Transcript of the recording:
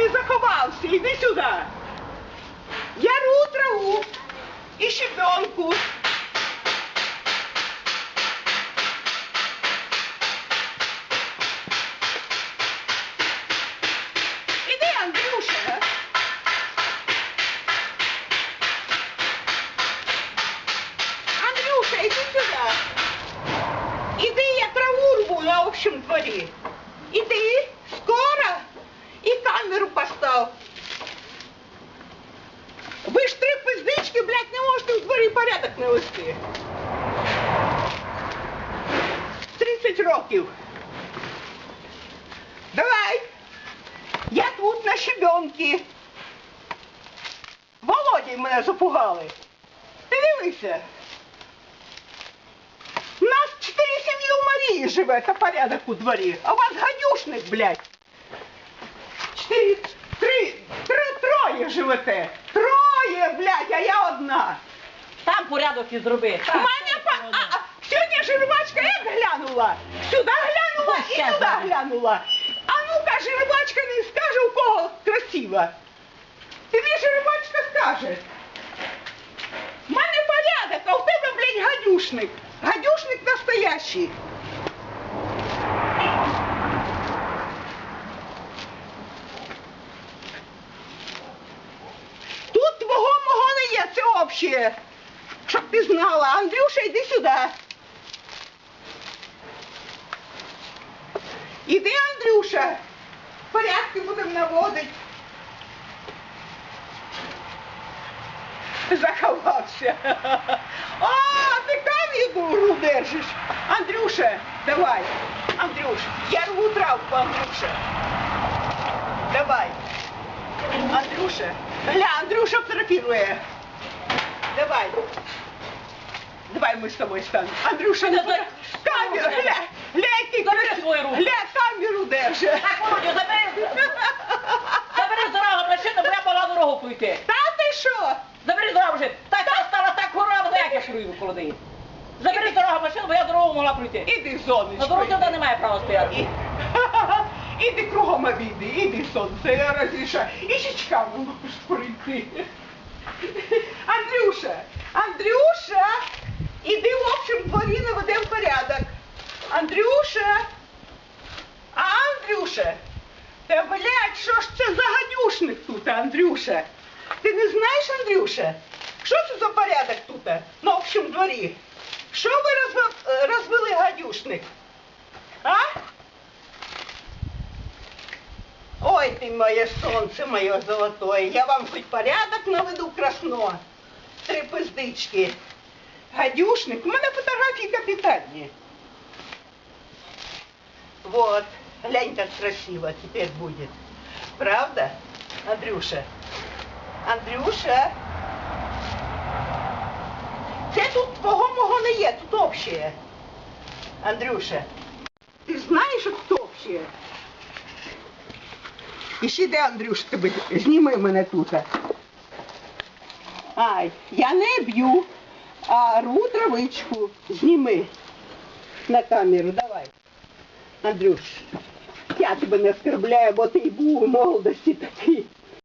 ти заховався? Іди сюди. Я рву траву і щебенку. Іди, Андрюша. Андрюша, іди сюди. Іди, я траву рву на общому дворі. Іди, не можете у дворі порядок навести. 30 років. Давай. Я тут на щебенки. Володій мене запугали. Ти дивися. У нас чотири сім'ї у Марії живе, та порядок у дворі. А у вас гадюшник, блядь. Чотири, три, три, троє живете. Троє, блядь, а я одна. Там порядок і зроби. У мене па... а, а, сьогодні жирбачка як глянула. Сюди глянула і Щас, туди ага. глянула. А ну-ка, жирбачка не скаже, у кого красиво. Тобі жирбачка скаже. У мене порядок, а у тебе, блядь, гадюшник. Гадюшник настоящий. є, це обще. Щоб ти знала. Андрюша, йди сюди. Іди, Андрюша. Порядки будемо наводити. Заховався. А, ти кам'яну держиш. Андрюша, давай. Андрюш, я рву травку, Андрюша. Давай. Андрюша. Гля, Андрюша фотографирує. Давай. Давай мы с тобой станем. Андрюша, ну, Давай. камеру, гля, гля, який Забери свою руку. Гля, камеру держи. Так, Володю, забери, забери з дорогу машину, бо я могла дорогу пройти. Та ти що? Забери з дорогу вже. Так, так стала так гора, як я шурую коло неї. Забери з дорогу машину, бо я дорогу могла пройти. Іди, На сонечко. дорозі туди немає права стояти. І- Іди кругом обійди, іди, сонце, я розрішаю. І щічками можеш прийти. Андрюша, Андрюша, іди в общем дворі наведемо порядок. Андрюша, а Андрюша, та блядь, що ж це за гадюшник тут, Андрюша? Ти не знаєш, Андрюша? Що це за порядок тут на общому дворі? Що ви розв- розвели гадюшник? А? Ой, ты моє сонце, моє золотое, я вам хоть порядок наведу красно. Три пиздички. Гадюшник, у мене фотографії капітальні. Вот, глянь, как красиво теперь будет. Правда, Андрюша? Андрюша? Це тут твого мого не є, тут общее. Андрюша, ти знаєш, що тут общее? І ще де, Андрюш, тебе зніми мене тут. Ай, я не б'ю, а рву травичку. Зніми на камеру, давай. Андрюш, я тебе не оскорбляю, бо ти був у молодості такий.